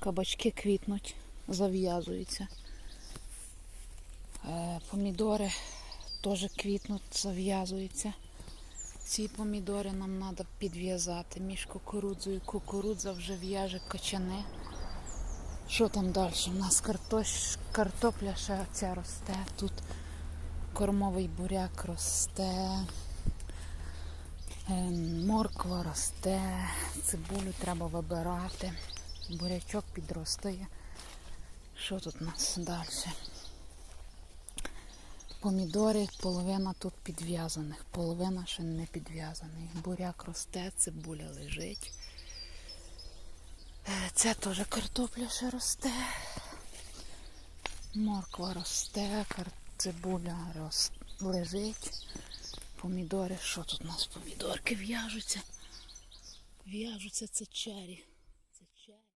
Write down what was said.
Кабачки квітнуть, зав'язуються. Е, Помідори теж квітнуть, зав'язуються. Ці помідори нам треба підв'язати між кукурудзою. Кукурудза вже в'яже качани. Що там далі? У нас картош... картопля ще ця росте. Тут кормовий буряк росте. Ем, Морква росте, цибулю треба вибирати, бурячок підростає. Що тут у нас далі? Помідори, половина тут підв'язаних, половина ще не підв'язаних. Буряк росте, цибуля лежить. Е, Це теж картопля ще росте. Морква росте, цибуля рос... лежить. Помідори, що тут у нас? Помідорки в'яжуться. В'яжуться це чері.